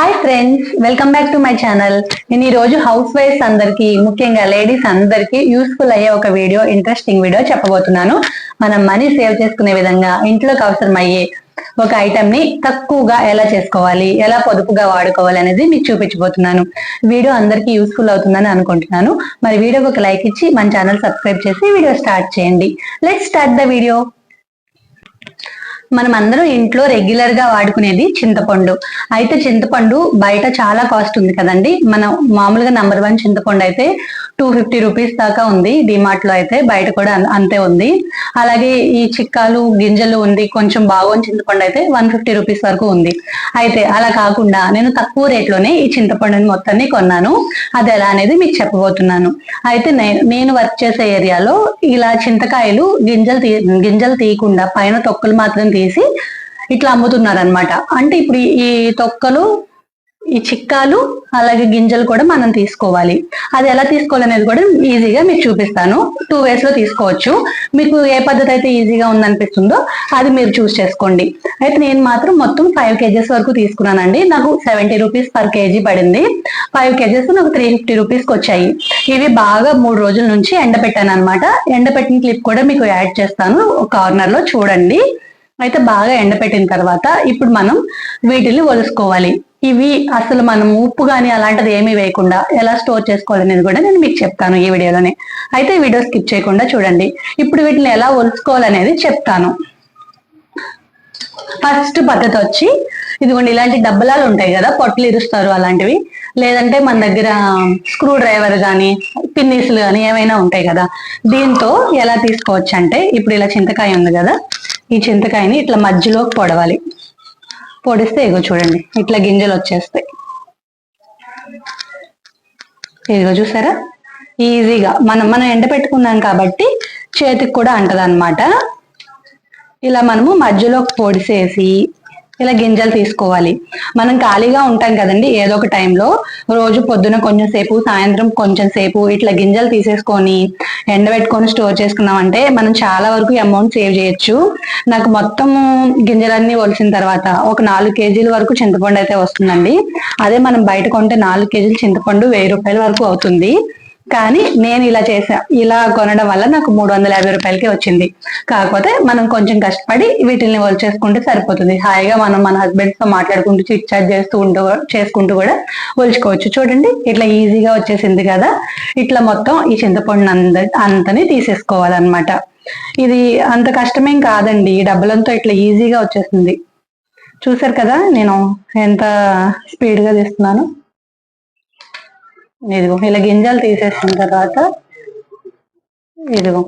Hi friends welcome back to my channel నేను ఈ రోజు హౌస్ వైఫ్స్ అందరికి ముఖ్యంగా లేడీస్ అందరికి యూస్ఫుల్ అయ్యే ఒక వీడియో ఇంట్రెస్టింగ్ వీడియో చెప్పబోతున్నాను. మనం మనీ సేవ్ చేసుకునే విధంగా ఇంట్లోకి అవసరం అయ్యే ఒక ఐటమ్ని తక్కువగా ఎలా చేసుకోవాలి ఎలా పొదుపుగా వాడుకోవాలి అనేది మీకు చూపించబోతున్నాను. వీడియో అందరికీ యూస్ఫుల్ అవుతుందని అనుకుంటున్నాను. మరి వీడియోకి ఒక లైక్ ఇచ్చి మన ఛానల్ సబ్స్క్రైబ్ చేసి వీడియో స్టార్ట్ చేయండి. లెట్ స్టార్ట్ ద వీడియో మనం అందరం ఇంట్లో రెగ్యులర్గా వాడుకునేది చింతపండు. అయితే చింతపండు బయట చాలా కాస్ట్ ఉంది కదండి. మనం మామూలుగా నంబర్ వన్ చింతపండు అయితే టూ ఫిఫ్టీ రూపీస్ దాకా ఉంది. డిమార్ట్లో అయితే బయట కూడా అంతే ఉంది. అలాగే ఈ చిక్కాలు గింజలు ఉంది. కొంచెం బాగోని చింతపండు అయితే వన్ ఫిఫ్టీ రూపీస్ వరకు ఉంది. అయితే అలా కాకుండా నేను తక్కువ రేట్లోనే ఈ చింతపండుని మొత్తాన్ని కొన్నాను. అది ఎలా అనేది మీకు చెప్పబోతున్నాను. అయితే నేను వర్క్ చేసే ఏరియాలో ఇలా చింతకాయలు గింజలు తీ గింజలు తీయకుండా పైన తొక్కలు మాత్రం తీసి ఇట్లా అమ్ముతున్నారనమాట అంటే ఇప్పుడు ఈ- ఈ తొక్కలు ఈ చిక్కాలు అలాగే గింజలు కూడా మనం తీసుకోవాలి. అది ఎలా తీసుకోవాలనేది కూడా ఈజీగా మీకు చూపిస్తాను. టూ వేస్లో తీసుకోవచ్చు. మీకు ఏ పద్ధతి అయితే ఈజీగా ఉందనిపిస్తుందో అది మీరు చూస్ చేసుకోండి. అయితే నేను మాత్రం మొత్తం ఫైవ్ కేజెస్ వరకు తీసుకున్నానండి. నాకు సెవెంటీ రూపీస్ పర్ కేజీ పడింది. ఫైవ్ కేజెస్ నాకు త్రీ ఫిఫ్టీ రూపీస్కి వచ్చాయి. ఇవి బాగా మూడు రోజుల నుంచి ఎండబెట్టాను అనమాట ఎండబెట్టిన క్లిప్ కూడా మీకు యాడ్ చేస్తాను. కార్నర్లో చూడండి. అయితే బాగా ఎండపెట్టిన తర్వాత ఇప్పుడు మనం వీటిని ఒలుసుకోవాలి. ఇవి అసలు మనం ఉప్పు కానీ అలాంటిది ఏమీ వేయకుండా ఎలా స్టోర్ చేసుకోవాలనేది కూడా నేను మీకు చెప్తాను ఈ వీడియోలోనే. అయితే ఈ వీడియో స్కిప్ చేయకుండా చూడండి. ఇప్పుడు వీటిని ఎలా ఒలుసుకోవాలనేది చెప్తాను. ఫస్ట్ పద్ధతి వచ్చి ఇదిగోండి ఇలాంటి డబ్బలాలు ఉంటాయి కదా పొట్టలు ఇరుస్తారు అలాంటివి. లేదంటే మన దగ్గర స్క్రూ డ్రైవర్ కానీ పిన్నీసులు కానీ ఏమైనా ఉంటాయి కదా దీంతో ఎలా తీసుకోవచ్చు అంటే ఇప్పుడు ఇలా చింతకాయ ఉంది కదా ఈ చింతకాయని ఇట్లా మధ్యలో పొడవాలి. పొడిస్తే ఇగో చూడండి ఇట్లా గింజలు వచ్చేస్తాయి. ఇదిగో చూసారా? ఈజీగా మనం మనం ఎండ పెట్టుకున్నాం కాబట్టి చేతికి కూడా అంటదనమాట ఇలా మనము మధ్యలో పొడిసేసి ఇలా గింజలు తీసుకోవాలి. మనం ఖాళీగా ఉంటాం కదండి ఏదో ఒక టైంలో రోజు పొద్దున కొంచెం సేపు సాయంత్రం కొంచెం సేపు ఇట్లా గింజలు తీసేసుకొని ఎండబెట్టుకొని స్టోర్ చేసుకున్నాం అంటే మనం చాలా వరకు అమౌంట్ సేవ్ చేయొచ్చు. నాకు మొత్తం గింజలన్నీ ఒలిసిన తర్వాత ఒక నాలుగు కేజీల వరకు చింతపండు అయితే వస్తుందండి. అదే మనం బయట కొంటే నాలుగు కేజీలు చింతపండు వెయ్యి రూపాయల వరకు అవుతుంది. కానీ నేను ఇలా చేసా. ఇలా కొనడం వల్ల నాకు మూడు వందల యాభై రూపాయలకి వచ్చింది. కాకపోతే మనం కొంచెం కష్టపడి వీటిని చేసుకుంటే సరిపోతుంది. హాయిగా మనం మన హస్బెండ్స్తో మాట్లాడుకుంటూ చిట్ చాట్ చేస్తూ ఉంటూ చేసుకుంటూ కూడా ఒలుచుకోవచ్చు. చూడండి ఇట్లా ఈజీగా వచ్చేసింది కదా. ఇట్లా మొత్తం ఈ చింతపండు అంద అంతని తీసేసుకోవాలన్నమాట. ఇది అంత కష్టమేం కాదండి. ఈ డబ్బులంతా ఇట్లా ఈజీగా వచ్చేసింది. చూసారు కదా నేను ఎంత స్పీడ్గా తీస్తున్నాను ఇదిగో ఇలా గింజలు తీసేసిన తర్వాత ఇదిగో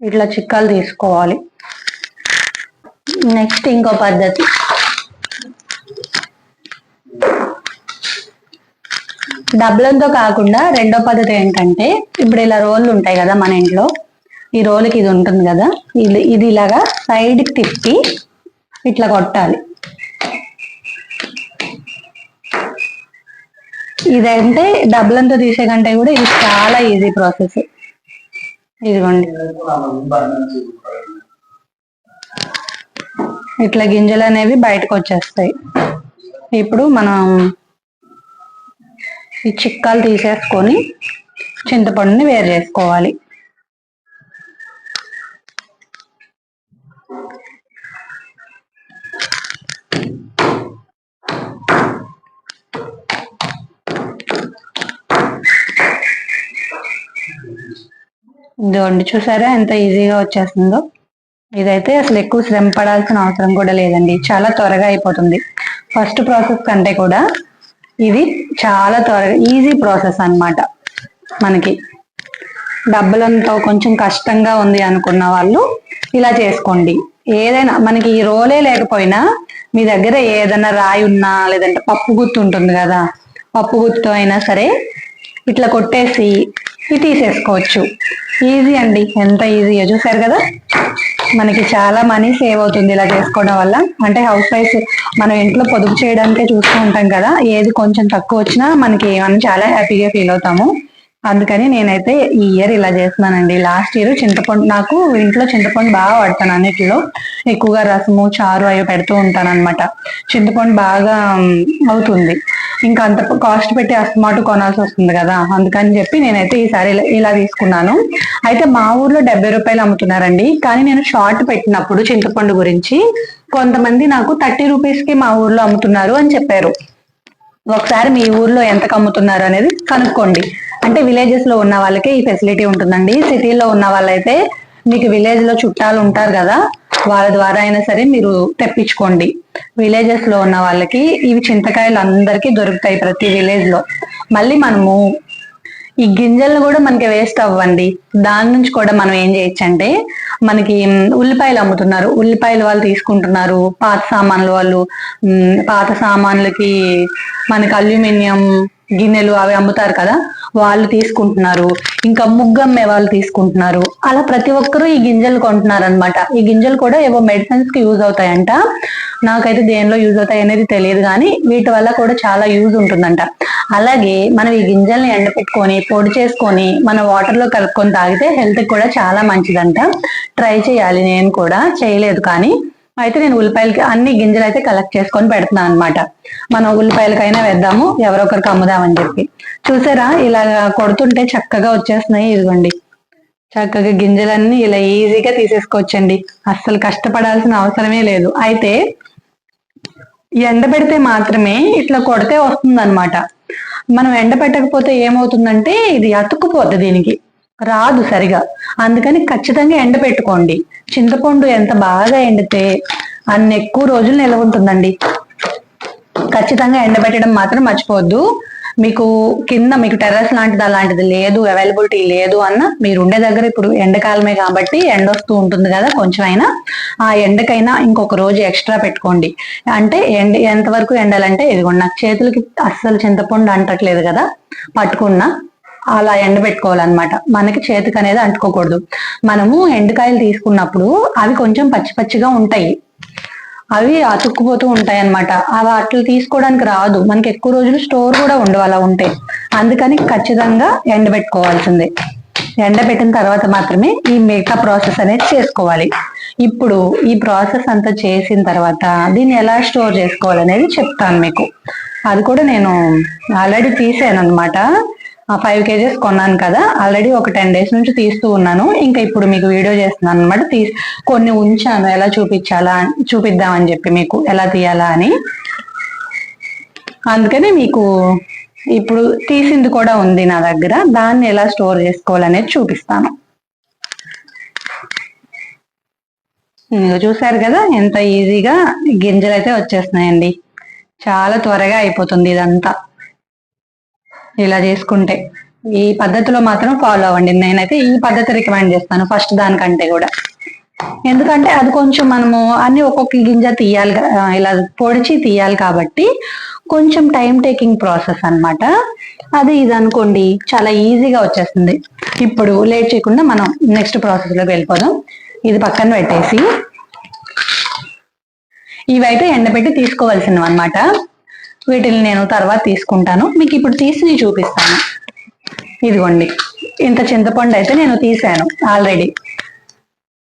ఇట్లా చిక్కాలు తీసుకోవాలి. నెక్స్ట్ ఇంకో పద్ధతి. డబ్బులంతో కాకుండా రెండో పద్ధతి ఏంటంటే ఇప్పుడు ఇలా రోళ్ళు ఉంటాయి కదా మన ఇంట్లో ఈ రోలుకి ఇది ఉంటుంది కదా ఇది ఇది ఇలాగా సైడ్కి తిప్పి ఇట్లా కొట్టాలి. ఇదంటే డబ్బులంతా తీసే కంటే కూడా ఇది చాలా ఈజీ ప్రాసెస్ ఇదిగోండి. ఇట్లా గింజలు అనేవి బయటకు వచ్చేస్తాయి. ఇప్పుడు మనం ఈ చిక్కాలు తీసేసుకొని చింతపండుని వేరు చేసుకోవాలి. ఇదిగోండి చూసారా ఎంత ఈజీగా వచ్చేస్తుందో? ఇదైతే అసలు ఎక్కువ శ్రమ పడాల్సిన అవసరం కూడా లేదండి. చాలా త్వరగా అయిపోతుంది. ఫస్ట్ ప్రాసెస్ కంటే కూడా ఇది చాలా త్వరగా ఈజీ ప్రాసెస్ అన్నమాట మనకి. డబ్బులంతో కొంచెం కష్టంగా ఉంది అనుకున్న వాళ్ళు ఇలా చేసుకోండి. ఏదైనా మనకి ఈ రోలే లేకపోయినా మీ దగ్గర ఏదైనా రాయి ఉన్నా లేదంటే పప్పు గుత్తు ఉంటుంది కదా పప్పు గుత్తు అయినా సరే ఇట్లా కొట్టేసి తీసేసుకోవచ్చు. ఈజీ అండి. ఎంత ఈజీ చూసారు కదా? మనకి చాలా మనీ సేవ్ అవుతుంది ఇలా చేసుకోవడం వల్ల. అంటే హౌస్ వైఫ్ మనం ఇంట్లో పొదుపు చేయడానికే చూస్తూ ఉంటాం కదా. ఏది కొంచెం తక్కువ వచ్చినా మనకి మనం చాలా హ్యాపీగా ఫీల్ అవుతాము. అందుకని నేనైతే ఈ ఇయర్ ఇలా చేస్తున్నానండి. లాస్ట్ ఇయర్ చింతపండు నాకు ఇంట్లో చింతపండు బాగా పడతాను అన్నిటిలో. ఎక్కువగా రసము చారు అవి పెడుతూ ఉంటాను అనమాట చింతపండు బాగా అవుతుంది. ఇంకా అంత కాస్ట్ పెట్టి అస్తమాటు కొనాల్సి వస్తుంది కదా. అందుకని చెప్పి నేనైతే ఈసారి ఇలా- ఇలా తీసుకున్నాను. అయితే మా ఊర్లో డెబ్బై రూపాయలు అమ్ముతున్నారండి. కానీ నేను షార్ట్ పెట్టినప్పుడు చింతపండు గురించి కొంతమంది నాకు థర్టీ రూపీస్కి మా ఊర్లో అమ్ముతున్నారు అని చెప్పారు. ఒకసారి మీ ఊర్లో ఎంతకు అమ్ముతున్నారు అనేది కనుక్కోండి. అంటే విలేజెస్లో ఉన్న వాళ్ళకి ఈ ఫెసిలిటీ ఉంటుందండి. సిటీలో ఉన్న వాళ్ళైతే మీకు విలేజ్లో చుట్టాలు ఉంటారు కదా వాళ్ళ ద్వారా అయినా సరే మీరు తెప్పించుకోండి. విలేజెస్లో ఉన్న వాళ్ళకి ఇవి చింతకాయలు అందరికీ దొరుకుతాయి ప్రతి విలేజ్లో. మళ్ళీ మనము ఈ గింజలను కూడా మనకి వేస్ట్ అవ్వండి. దాని నుంచి కూడా మనం ఏం చేయొచ్చు అంటే మనకి ఉల్లిపాయలు అమ్ముతున్నారు. ఉల్లిపాయలు వాళ్ళు తీసుకుంటున్నారు. పాత సామాన్లు వాళ్ళు పాత సామాన్లకి మనకి అల్యూమినియం గిన్నెలు అవి అమ్ముతారు కదా వాళ్ళు తీసుకుంటున్నారు. ఇంకా ముగ్గమ్మే వాళ్ళు తీసుకుంటున్నారు. అలా ప్రతి ఒక్కరూ ఈ గింజలు కొంటున్నారు అనమాట ఈ గింజలు కూడా ఏవో మెడిసిన్స్కి యూజ్ అవుతాయంట. నాకైతే దేనిలో యూజ్ అవుతాయి అనేది తెలియదు కానీ వీటి వల్ల కూడా చాలా యూజ్ ఉంటుందంట. అలాగే మనం ఈ గింజల్ని ఎండపెట్టుకొని పొడి చేసుకొని మన వాటర్లో కలుపుకొని తాగితే హెల్త్ కూడా చాలా మంచిదంట. ట్రై చేయాలి. నేను కూడా చేయలేదు. కానీ అయితే నేను ఉల్లిపాయలకి అన్ని గింజలు అయితే కలెక్ట్ చేసుకొని పెడుతున్నాను అనమాట మనం ఉల్లిపాయలకైనా వేద్దాము ఎవరొకరికి అమ్ముదామని చెప్పి. చూసారా? ఇలా కొడుతుంటే చక్కగా వచ్చేస్తున్నాయి ఇదిగోండి. చక్కగా గింజలన్నీ ఇలా ఈజీగా తీసేసుకోవచ్చండి. అస్సలు కష్టపడాల్సిన అవసరమే లేదు. అయితే ఎండబెడితే మాత్రమే ఇట్లా కొడితే వస్తుంది మనం ఎండ పెట్టకపోతే ఏమవుతుందంటే ఇది అతుక్కుపోద్ది దీనికి. రాదు సరిగా. అందుకని ఖచ్చితంగా ఎండ పెట్టుకోండి. చింతపండు ఎంత బాగా ఎండితే అన్ని ఎక్కువ రోజులు నిలవ ఉంటుందండి. ఖచ్చితంగా ఎండబెట్టడం మాత్రం మర్చిపోవద్దు. మీకు కింద మీకు టెర్రస్ లాంటిది అలాంటిది లేదు అవైలబిలిటీ లేదు అన్న మీరు ఉండే దగ్గర ఇప్పుడు ఎండకాలమే కాబట్టి ఎండ వస్తూ ఉంటుంది కదా కొంచెం అయినా ఆ ఎండకైనా ఇంకొక రోజు ఎక్స్ట్రా పెట్టుకోండి. అంటే ఎండ ఎంతవరకు ఎండాలంటే ఇదిగోండి నాకు చేతులకి అస్సలు చింతపండు అంటట్లేదు కదా పట్టుకున్నా. అలా ఎండ పెట్టుకోవాలన్నమాట మనకి చేతికి అనేది అంటుకోకూడదు. మనము ఎండుకాయలు తీసుకున్నప్పుడు అవి కొంచెం పచ్చి పచ్చిగా ఉంటాయి. అవి అతుక్కుపోతూ ఉంటాయి అన్నమాట అవి అట్లా తీసుకోవడానికి రాదు. మనకి ఎక్కువ రోజులు స్టోర్ కూడా ఉండవు అలా ఉంటే. అందుకని ఖచ్చితంగా ఎండబెట్టుకోవాల్సిందే. ఎండబెట్టిన తర్వాత మాత్రమే ఈ మిగతా ప్రాసెస్ అనేది చేసుకోవాలి. ఇప్పుడు ఈ ప్రాసెస్ అంతా చేసిన తర్వాత దీన్ని ఎలా స్టోర్ చేసుకోవాలనేది చెప్తాను మీకు. అది కూడా నేను ఆల్రెడీ తీసాను అనమాట ఫైవ్ కేజెస్ కొన్నాను కదా. ఆల్రెడీ ఒక టెన్ డేస్ నుంచి తీస్తూ ఉన్నాను. ఇంకా ఇప్పుడు మీకు వీడియో చేస్తున్నాను అనమాట తీ కొన్ని ఉంచాను. ఎలా చూపించాలా చూపిద్దామని చెప్పి మీకు ఎలా తీయాలా అని. అందుకని మీకు ఇప్పుడు తీసింది కూడా ఉంది నా దగ్గర. దాన్ని ఎలా స్టోర్ చేసుకోవాలనేది చూపిస్తాను. చూసారు కదా? ఎంత ఈజీగా గింజలు అయితే వచ్చేస్తున్నాయండి. చాలా త్వరగా అయిపోతుంది ఇదంతా. ఇలా చేసుకుంటే. ఈ పద్ధతిలో మాత్రం ఫాలో అవ్వండి. నేనైతే ఈ పద్ధతి రికమెండ్ చేస్తాను ఫస్ట్ దానికంటే కూడా. ఎందుకంటే అది కొంచెం మనము అన్ని ఒక్కొక్క గింజ తీయాలి ఇలా పొడిచి తీయాలి కాబట్టి కొంచెం టైం టేకింగ్ ప్రాసెస్ అన్నమాట. అది ఇది అనుకోండి చాలా ఈజీగా వచ్చేస్తుంది. ఇప్పుడు లేట్ చేయకుండా మనం నెక్స్ట్ ప్రాసెస్లోకి వెళ్ళిపోదాం. ఇది పక్కన పెట్టేసి ఇవైతే ఎండబెట్టి తీసుకోవాల్సినవి అనమాట వీటిని నేను తర్వాత తీసుకుంటాను. మీకు ఇప్పుడు తీసి చూపిస్తాను. ఇదిగోండి. ఇంత చింతపండు అయితే నేను తీసాను ఆల్రెడీ.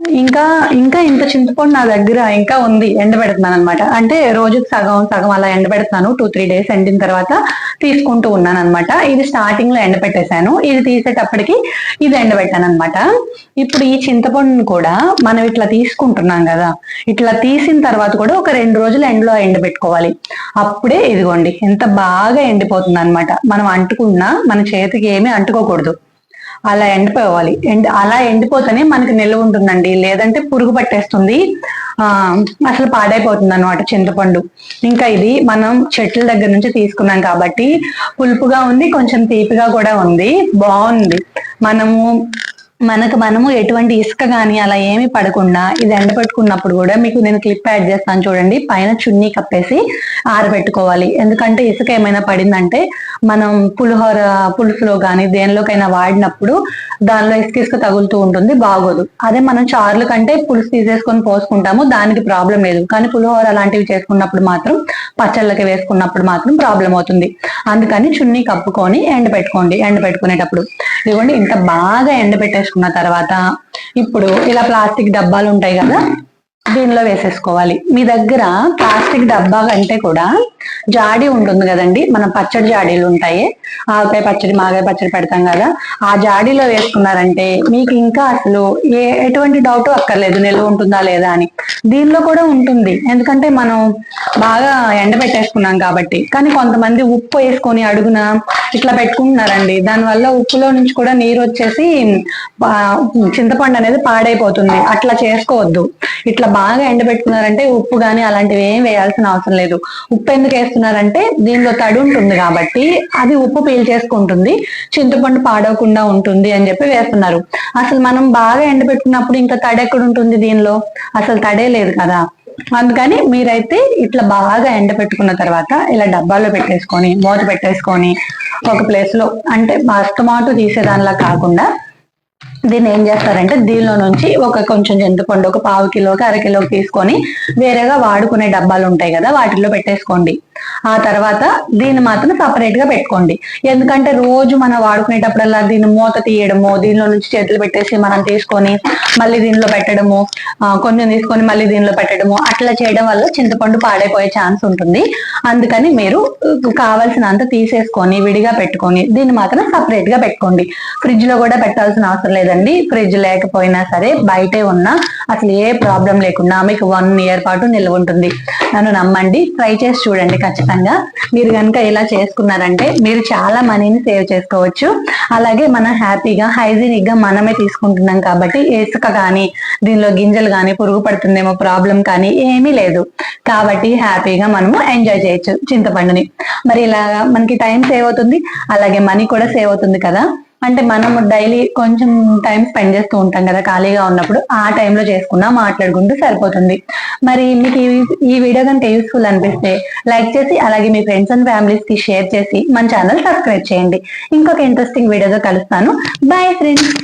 ఇంకా ఇంకా ఇంత చింతపండు నా దగ్గర ఇంకా ఉంది ఎండబెడుతున్నాను అనమాట అంటే రోజుకి సగం సగం అలా ఎండబెడతాను టూ త్రీ డేస్ ఎండిన తర్వాత తీసుకుంటూ ఉన్నాను అనమాట ఇది స్టార్టింగ్లో ఎండబెట్టేశాను ఇది తీసేటప్పటికి ఇది ఎండబెట్టాను అనమాట ఇప్పుడు ఈ చింతపండును కూడా మనం ఇట్లా తీసుకుంటున్నాం కదా ఇట్లా తీసిన తర్వాత కూడా ఒక రెండు రోజులు ఎండలో ఎండబెట్టుకోవాలి. అప్పుడే ఇదిగోండి ఎంత బాగా ఎండిపోతుంది అనమాట మనం అంటుకున్నా మన చేతికి ఏమీ అంటుకోకూడదు. అలా ఎండిపోవాలి. ఎండ్ అలా ఎండిపోతేనే మనకి నిల్వ ఉంటుందండి. లేదంటే పురుగు పట్టేస్తుంది. ఆ అసలు పాడైపోతుంది అనమాట చింతపండు. ఇంకా ఇది మనం చెట్ల దగ్గర నుంచి తీసుకున్నాం కాబట్టి పులుపుగా ఉంది కొంచెం తీపిగా కూడా ఉంది. బాగుంది. మనము మనకు మనము ఎటువంటి ఇసుక కానీ అలా ఏమి పడకుండా ఇది ఎండబెట్టుకున్నప్పుడు కూడా మీకు నేను క్లిప్ యాడ్ చేస్తాను చూడండి. పైన చున్నీ కప్పేసి ఆరబెట్టుకోవాలి. ఎందుకంటే ఇసుక ఏమైనా పడిందంటే మనం పులిహోర పులుసులో కానీ దేనిలోకైనా వాడినప్పుడు దానిలో ఇసుక ఇసుక తగులుతూ ఉంటుంది బాగోదు. అదే మనం చారుల కంటే పులుసు తీసేసుకొని పోసుకుంటాము దానికి ప్రాబ్లం లేదు. కానీ పులిహోర అలాంటివి చేసుకున్నప్పుడు మాత్రం పచ్చళ్ళకి వేసుకున్నప్పుడు మాత్రం ప్రాబ్లం అవుతుంది. అందుకని చున్నీ కప్పుకొని ఎండ పెట్టుకోండి ఎండ పెట్టుకునేటప్పుడు ఇదిగోండి ఇంత బాగా ఎండ పెట్టేసుకున్న తర్వాత ఇప్పుడు ఇలా ప్లాస్టిక్ డబ్బాలు ఉంటాయి కదా దీనిలో వేసేసుకోవాలి. మీ దగ్గర ప్లాస్టిక్ డబ్బా కంటే కూడా జాడీ ఉంటుంది కదండి. మనం పచ్చడి జాడీలు ఉంటాయి. ఆవకాయ పచ్చడి మాగాయ పచ్చడి పెడతాం కదా. ఆ జాడీలో వేసుకున్నారంటే మీకు ఇంకా అసలు ఏ ఎటువంటి డౌట్ అక్కర్లేదు. నిల్వ ఉంటుందా లేదా అని. దీనిలో కూడా ఉంటుంది. ఎందుకంటే మనం బాగా ఎండబెట్టేసుకున్నాం కాబట్టి. కానీ కొంతమంది ఉప్పు వేసుకొని అడుగున ఇట్లా పెట్టుకుంటున్నారండి. దానివల్ల ఉప్పులో నుంచి కూడా నీరు వచ్చేసి చింతపండు అనేది పాడైపోతుంది. అట్లా చేసుకోవద్దు. ఇట్లా బాగా ఎండబెట్టుకున్నారంటే ఉప్పు కానీ అలాంటివి ఏం వేయాల్సిన అవసరం లేదు. ఉప్పు ఎందుకు వేస్తున్నారంటే దీనిలో తడి ఉంటుంది కాబట్టి అది ఉప్పు పీల్చేసుకుంటుంది చింతపండు పాడవకుండా ఉంటుంది అని చెప్పి వేస్తున్నారు. అసలు మనం బాగా ఎండబెట్టుకున్నప్పుడు ఇంకా తడి ఎక్కడ ఉంటుంది దీనిలో? అసలు తడే లేదు కదా. అందుకని మీరైతే ఇట్లా బాగా ఎండ పెట్టుకున్న తర్వాత ఇలా డబ్బాలో పెట్టేసుకొని మూత పెట్టేసుకొని ఒక ప్లేస్లో అంటే అస్తమాటు తీసేదానిలా కాకుండా దీన్ని ఏం చేస్తారంటే దీనిలో నుంచి ఒక కొంచెం చింతపండు ఒక పావు కిలోకి అర కిలోకి తీసుకొని వేరేగా వాడుకునే డబ్బాలు ఉంటాయి కదా వాటిల్లో పెట్టేసుకోండి. ఆ తర్వాత దీన్ని మాత్రం సపరేట్గా పెట్టుకోండి. ఎందుకంటే రోజు మనం వాడుకునేటప్పుడల్లా దీన్ని మూత తీయడము దీనిలో నుంచి చేతులు పెట్టేసి మనం తీసుకొని మళ్ళీ దీనిలో పెట్టడము ఆ, కొంచెం తీసుకొని మళ్ళీ దీనిలో పెట్టడము అట్లా చేయడం వల్ల చింతపండు పాడైపోయే ఛాన్స్ ఉంటుంది. అందుకని మీరు ఉ, కావాల్సినంత తీసేసుకొని విడిగా పెట్టుకొని దీన్ని మాత్రం సపరేట్గా పెట్టుకోండి. ఫ్రిడ్జ్లో కూడా పెట్టాల్సిన అవసరం లేదండి. ఫ్రిడ్జ్ లేకపోయినా సరే బయటే ఉన్నా అసలు ఏ ప్రాబ్లం లేకుండా మీకు వన్ ఇయర్ పాటు నిల్వ ఉంటుంది. నన్ను నమ్మండి. ట్రై చేసి చూడండి ఖచ్చితంగా. ఖచ్చితంగా మీరు కనుక ఇలా చేసుకున్నారంటే మీరు చాలా మనీని సేవ్ చేసుకోవచ్చు. అలాగే మనం హ్యాపీగా హైజీనిక్గా మనమే తీసుకుంటున్నాం కాబట్టి ఇసుక కానీ దీనిలో గింజలు కానీ పురుగు పడుతుందేమో ప్రాబ్లం కానీ ఏమీ లేదు. కాబట్టి హ్యాపీగా మనము ఎంజాయ్ చేయొచ్చు చింతపండుని. మరి ఇలా మనకి టైం సేవ్ అవుతుంది అలాగే మనీ కూడా సేవ్ అవుతుంది కదా. అంటే మనము డైలీ కొంచెం టైం స్పెండ్ చేస్తూ ఉంటాం కదా ఖాళీగా ఉన్నప్పుడు ఆ టైంలో చేసుకున్నా మాట్లాడుకుంటూ సరిపోతుంది. మరి మీకు ఈ- వీడియో కంటే యూస్ఫుల్ అనిపిస్తే లైక్ చేసి అలాగే మీ ఫ్రెండ్స్ అండ్ ఫ్యామిలీస్కి షేర్ చేసి మన ఛానల్ సబ్స్క్రైబ్ చేయండి. ఇంకొక ఇంట్రెస్టింగ్ వీడియోతో కలుస్తాను. Bye friends